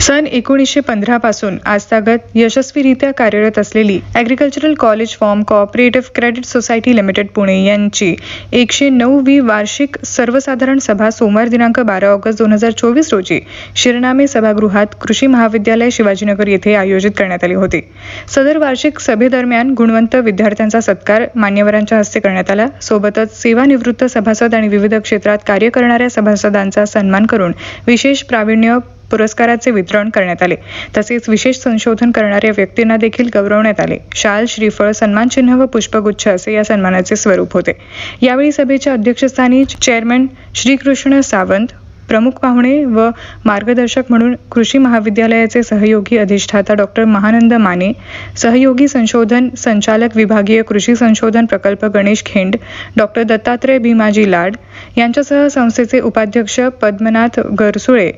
सन एकोणीसशे पंधरा पासून आजतागत यशस्वीरित्या कार्यरत असलेली agricultural college farm cooperative credit society limited Pune यांची एकशे नऊवी वार्षिक सर्वसाधारण सभा सोमवार दिनांक बारा ऑगस्ट दोन हजार चोवीस रोजी शिरनामे सभागृहात कृषी महाविद्यालय शिवाजीनगर येथे आयोजित करण्यात आली होती. सदर वार्षिक सभेदरम्यान गुणवंत विद्यार्थ्यांचा सत्कार मान्यवरांच्या हस्ते करण्यात आला. सोबतच सेवानिवृत्त सभासद आणि विविध क्षेत्रात कार्य करणाऱ्या सभासदांचा सन्मान करून विशेष प्रावीण्य पुरस्काराचे वितरण करण्यात आले. तसेच विशेष संशोधन करणाऱ्या व्यक्तींना देखील गौरवण्यात आले. शाल श्रीफळ सन्मानचिन्ह व पुष्पगुच्छ असे या सन्मानाचे स्वरूप होते. यावेळी सभेच्या अध्यक्षस्थानी चेअरमन श्रीकृष्ण सावंत प्रमुख पाहुणे व मार्गदर्शक म्हणून कृषी महाविद्यालयाचे सहयोगी अधिष्ठाता डॉक्टर महानंद माने सहयोगी संशोधन संचालक विभागीय कृषी संशोधन प्रकल्प गणेश खेंड डॉक्टर दत्तात्रय भीमाजी लाड यांच्यासह संस्थेचे उपाध्यक्ष पद्मनाथ गरसुळे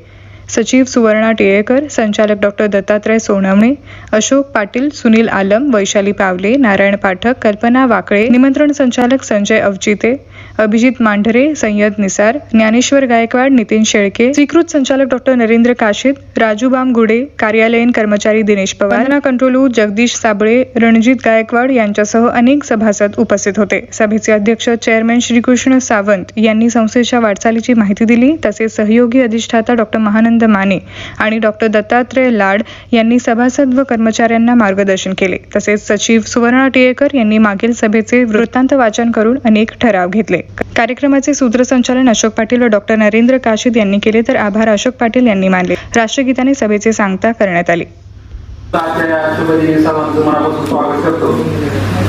सचिव सुवर्णा टिळेकर संचालक डॉक्टर दत्तात्रय सोनवणे अशोक पाटील सुनील आलम वैशाली पावले नारायण पाठक कल्पना वाकळे निमंत्रण संचालक संजय अवचिते अभिजित मांढरे सय्यद निसार ज्ञानेश्वर गायकवाड नितीन शेळके स्वीकृत संचालक डॉक्टर नरेंद्र काशीद राजू बामगुडे कार्यालयीन कर्मचारी दिनेश पवार कंट्रोलू जगदीश साबळे रणजित गायकवाड यांच्यासह अनेक सभासद उपस्थित होते. सभेचे अध्यक्ष चेअरमॅन श्रीकृष्ण सावंत यांनी संस्थेच्या वाटचालीची माहिती दिली. तसेच सहयोगी अधिष्ठाता डॉक्टर महानंद माने आणि डॉक्टर दत्तात्रय लाड यांनी सभासद व कर्मचाऱ्यांना मार्गदर्शन केले. तसेच सचिव सुवर्णा टिळेकर यांनी मागील सभेचे वृत्तांत वाचन करून अनेक ठराव घेतले. कार्यक्रमाचे सूत्रसंचालन अशोक पाटील व डॉक्टर नरेंद्र काशीद यांनी केले तर आभार अशोक पाटील यांनी मानले. राष्ट्रगीताने सभेचे सांगता करण्यात आली.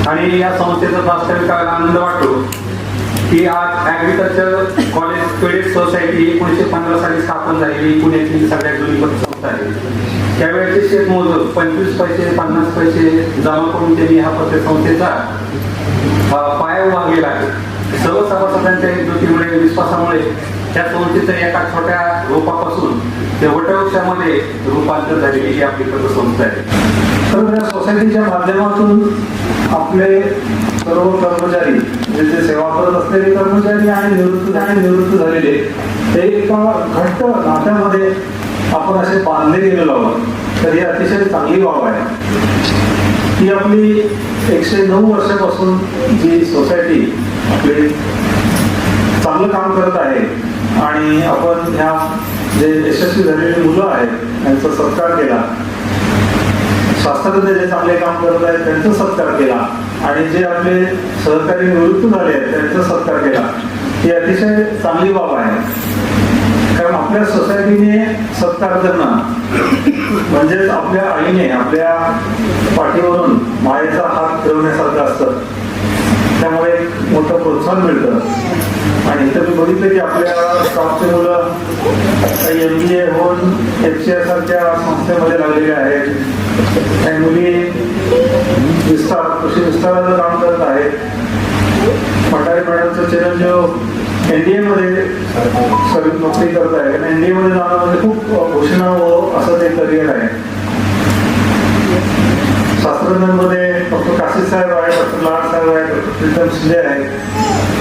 आणि या संस्थेचा वास्तविक आनंद वाटतो. ही आज ॲग्रिकल्चर कॉलेज क्रेडिट सोसायटी एकोणीसशे पंधरा साली स्थापन झालेली पुण्याची सगळ्यात जुनी संस्था आहे. त्यावेळेचे शेतमोजूर पंचवीस पैसे पन्नास पैसे जमा करून त्यांनी हा पतसंस्थेचा पाया उभारलेला आहे. सर्व सभासदांच्या एकजुटीमुळे विश्वासामुळे त्या संस्थेचं एका छोट्या रूपापासून ते वटवृक्षामध्ये रूपांतर झालेली ही आपली पतसंस्था आहे. तर त्या सोसायटीच्या माध्यमातून आपले सर्व कर्मचारी म्हणजे जे सेवा करत असलेले कर्मचारी आणि निवृत्त आणि निवृत्त झालेले ते एका घट्ट नात्यामध्ये आपण असे बांधले गेलेलो आहोत. तर ही अतिशय चांगली बाब आहे. ही आपली एकशे नऊ वर्षापासून जी सोसायटी आपली चांगलं काम करत आहे आणि आपण ह्या जे यशस्वी झालेली मुलं आहेत त्यांचा सत्कार केला. शास्त्रज्ञ जे चांगले काम करत आहेत त्यांचा सत्कार केला. आणि जे आपले सहकारी निवृत्त झाले आहेत त्यांचा सत्कार केला. ही अतिशय चांगली बाब आहे. कारण आपल्या सोसायटीने सत्कार करणं म्हणजेच आपल्या आईने आपल्या पाठीवरून मायेचा हात फिरवण्यासारखं असतं. त्यामुळे एक मोठं प्रोत्साहन मिळतं. आणि इथं मी बघितलं की आपल्या स्टाफचे मुलं काही एम बी ए होऊन एफ सी आय सारख्या संस्थेमध्ये लागलेले आहेत. काही मुली विस्तार कृषी विस्ताराचं काम करत आहेत. पठारे मॅडमचं चिरंजीव एनडीए मध्ये एमध्ये नोकरी करत आहे. आणि मध्ये जाणं म्हणजे खूप घोषणा व असं ते करिअर आहे. शास्त्रज्ञांमध्ये डॉक्टर काशी साहेब आहे डॉक्टर लाड साहेब आहे डॉक्टर प्रीतम शिंदे आहे.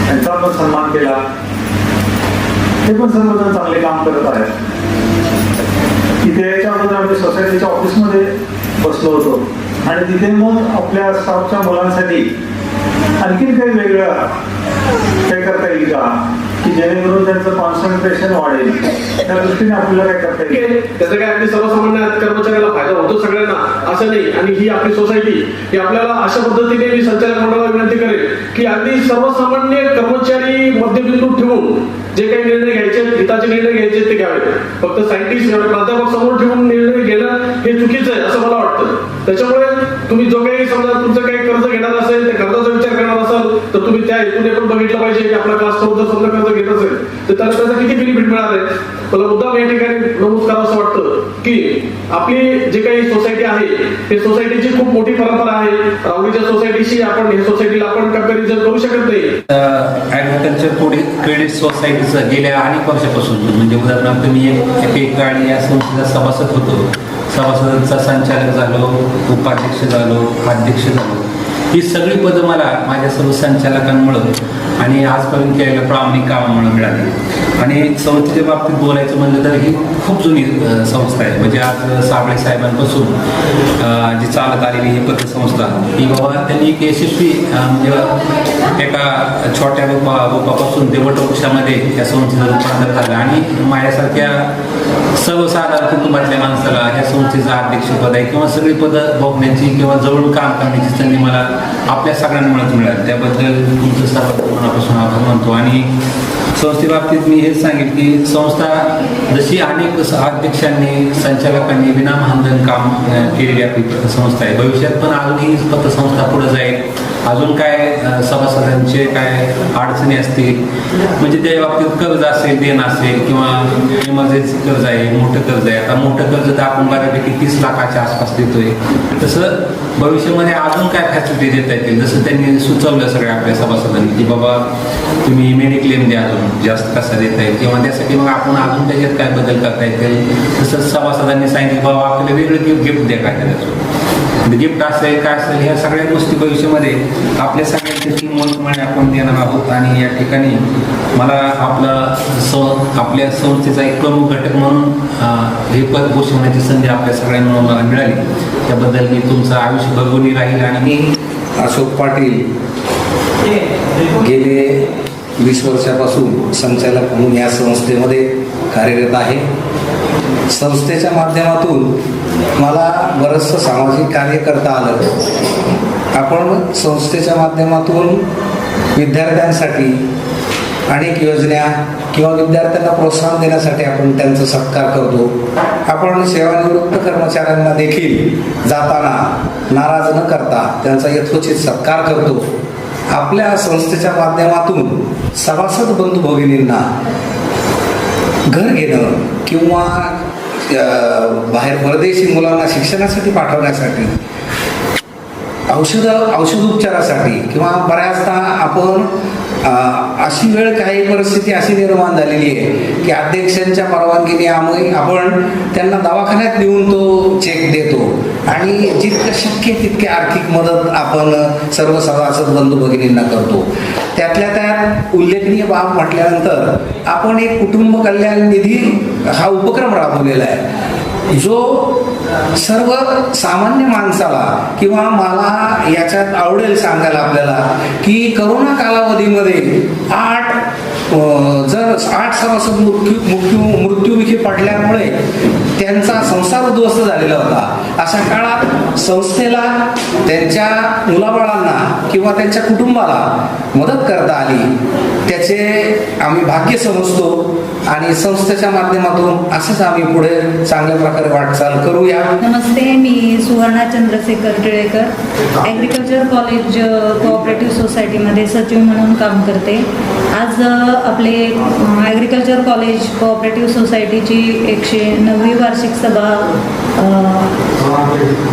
यांचा पण सन्मान केला. ते पण सर्वजण चांगले काम करत आहेत. तिथे याच्या अगोदर आम्ही सोसायटीच्या ऑफिसमध्ये बसलो होतो. आणि तिथे मग आपल्या स्टाफच्या मुलांसाठी आणखीन काही वेगळं काही करता येईल का? की जेणेकरून त्यांचं कॉन्सन्ट्रेशन वाढेल. त्या दृष्टीने आपल्याला काय करता येईल? त्याचं काय अगदी सर्वसामान्य कर्मचाऱ्याला फायदा होतो सगळ्यांना असं नाही आणि ही आपली सोसायटी ही आपल्याला अशा पद्धतीने मी संचालक मंडळाला विनंती करेल की अगदी सर्वसामान्य कर्मचारी मध्यबिंदू ठेवून जे काही निर्णय घ्यायचे हिताचे निर्णय घ्यायचे ते घ्यावे. फक्त सायंटिस्ट प्राध्यापक समोर ठेवून निर्णय घेणं हे चुकीचं आहे असं मला वाटतं. त्याच्यामुळे तुम्ही जो काही समजा तुमचं काही कर्ज घेणार असेल त्या कर्जाचा विचार करणार असाल तर तुम्ही त्या हेतूने पण बघितलं पाहिजे की आपला क्लास जर समजा कर्ज घेत असेल तर त्याला त्याचा किती बेनिफिट मिळालं आहे मला मुद्दाम या ठिकाणी नमूद करावं असं वाटतं की आपली जे काही सोसायटी आहे ते सोसायटीची खूप मोठी परंपरा आहे. राहुरीच्या सोसायटीशी आपण हे सोसायटीला आपण कंपॅरिझन करू शकत नाही. ऍग्रिकल्चर क्रेडिट सोसायटीचं गेल्या अनेक वर्षापासून म्हणजे उदाहरणार्थ मी एक आणि या संस्थेचा सभासद होतो. सभासदांचा संचालक झालो उपाध्यक्ष झालो अध्यक्ष झालो. ही सगळी पदं मला माझ्या सर्व संचालकांमुळं आणि आजपर्यंत केलेल्या प्रामाणिक कामामुळे मिळाली. आणि संस्थेच्या बाबतीत बोलायचं म्हणलं तर ही खूप जुनी संस्था आहे. म्हणजे आज साबळे साहेबांपासून जी चालत आलेली ही पतसंस्था ही बाबा त्यांनी एक यशस्वी म्हणजे एका छोट्या रूपा रूपापासून ते वटवृक्षामध्ये या संस्थेचं रूपांतर झालं. आणि माझ्यासारख्या सर्वसाधारण कुटुंबातल्या माणसाला ह्या संस्थेचं अध्यक्षपद आहे किंवा सगळी पदं भोगण्याची किंवा जवळून काम करण्याची संधी मला आपल्या सगळ्यांमुळेच मिळाली. त्याबद्दल तुमचं सर्व मनापासून आभार मानतो. आणि संस्थेबाबतीत मी हेच सांगेन की संस्था जशी अनेक स- अध्यक्षांनी संचालकांनी विनामानधन काम केलेली आपली पतसंस्था आहे. भविष्यात पण अजूनही पतसंस्था पुढे जाईल. अजून काय सभासदांचे काय अडचणी असतील? म्हणजे त्या बाबतीत कर्ज असेल देण असेल किंवा इमर्जन्सी कर्ज आहे मोठं कर्ज आहे. आता मोठं कर्ज तर आपण बऱ्यापैकी तीस लाखाच्या आसपास देतोय. तसं भविष्यामध्ये अजून काय फॅसिलिटी देता येतील? जसं त्यांनी सुचवलं सगळ्या आपल्या सभासदांनी की बाबा तुम्ही मेडिक्लेम द्या अजून जास्त कसा देता येईल? किंवा त्यासाठी मग आपण अजून त्याच्यात काय बदल करता येतील? तसंच सभासदांनी सांगितलं बाबा आपल्याला वेगळं गिफ्ट गिफ्ट द्या काय त्याचं गिफ्ट असेल काय असेल ह्या सगळ्या गोष्टी भविष्यामध्ये आपल्या सगळ्यांचे तीन मोठमळे आपण देणार आहोत. आणि या ठिकाणी मला आपला स आपल्या संस्थेचा एक प्रमुख घटक म्हणून हे पद भूषवण्याची संधी आपल्या सगळ्यांना मला मिळाली. त्याबद्दल मी तुमचं आयुष्य बघून राहील आणि मी अशोक पाटील गेले वीस वर्षापासून संचालक म्हणून या संस्थेमध्ये कार्यरत आहे. संस्थेच्या माध्यमातून मला बरंचसं सामाजिक कार्य करता आलं. आपण संस्थेच्या माध्यमातून विद्यार्थ्यांसाठी अनेक योजना किंवा विद्यार्थ्यांना प्रोत्साहन देण्यासाठी आपण त्यांचा सत्कार करतो. आपण सेवानिवृत्त कर्मचाऱ्यांना देखील जाताना नाराज न करता त्यांचा यथोचित सत्कार करतो. आपल्या संस्थेच्या माध्यमातून सभासद बंधू भगिनींना घर घेणं किंवा बाहेर परदेशी मुलांना शिक्षणासाठी पाठवण्यासाठी औषध औषध उपचारासाठी किंवा बऱ्याचदा आपण अशी वेळ काही परिस्थिती अशी निर्माण झालेली आहे की अध्यक्षांच्या परवानगीने आम्ही आपण त्यांना दवाखान्यात नेऊन तो चेक देतो. आणि जितकं शक्य तितके आर्थिक मदत आपण सर्व सभासद बंधू भगिनींना करतो. त्यातल्या त्यात उल्लेखनीय बाब म्हटल्यानंतर आपण एक कुटुंब कल्याण निधी हा उपक्रम राबवलेला आहे. जो सर्व सामान्य माणसाला किंवा मला याच्यात आवडेल सांगायला आपल्याला की करोना कालावधीमध्ये आठ जर आठ सभासद मृत्यू मृत्यू मृत्यूमुखी पडल्यामुळे त्यांचा संसार उद्ध्वस्त झालेला होता. अशा काळात संस्थेला त्यांच्या मुलाबाळांना किंवा त्यांच्या कुटुंबाला मदत करता आली. त्याचे आम्ही भाग्य समजतो. आणि संस्थेच्या माध्यमातून असंच आम्ही पुढे चांगल्या प्रकारे वाटचाल करूया. नमस्ते मी Suvarna Chandrashekhar Tilekar. Agriculture college cooperative सोसायटीमध्ये सचिव म्हणून काम करते. आज आपले ॲग्रिकल्चर कॉलेज कोऑपरेटिव्ह सोसायटीची एकशे नववी वार्षिक सभा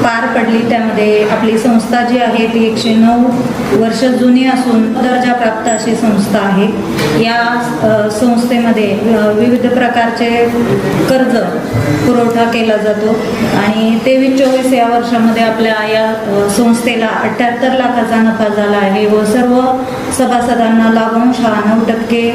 पार पडली. त्यामध्ये आपली संस्था जी आहे ती एकशे नऊ वर्ष जुनी असून दर्जा प्राप्त अशी संस्था आहे. या संस्थेमध्ये विविध प्रकारचे कर्ज पुरवठा केला जातो. आणि तेवीस चोवीस या वर्षामध्ये आपल्या या संस्थेला अठ्ठ्याहत्तर लाखाचा नफा झाला आहे व सर्व सभासदांना लाभांश हा नऊ टक्के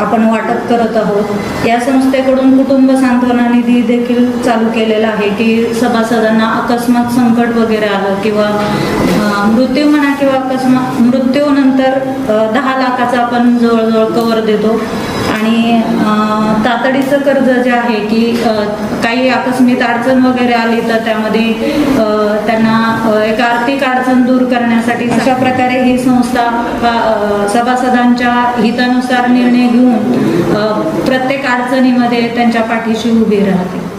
आपण वाटप करत आहोत. या संस्थेकडून कुटुंब सांत्वना निधी देखील चालू केलेला आहे की सभासदांना अकस्मात संकट वगैरे आलं किंवा मृत्यू म्हणा किंवा अकस्मात मृत्यूनंतर दहा लाखाचा आपण जवळजवळ कवर देतो. आणि तातडीचं कर्ज जे आहे की काही आकस्मिक अडचण वगैरे आली तर त्यामध्ये त्यांना एक आर्थिक अडचण दूर करण्यासाठी अशा प्रकारे ही संस्था सभासदांच्या हितानुसार निर्णय घेऊन प्रत्येक अडचणीमध्ये त्यांच्या पाठीशी उभी राहते.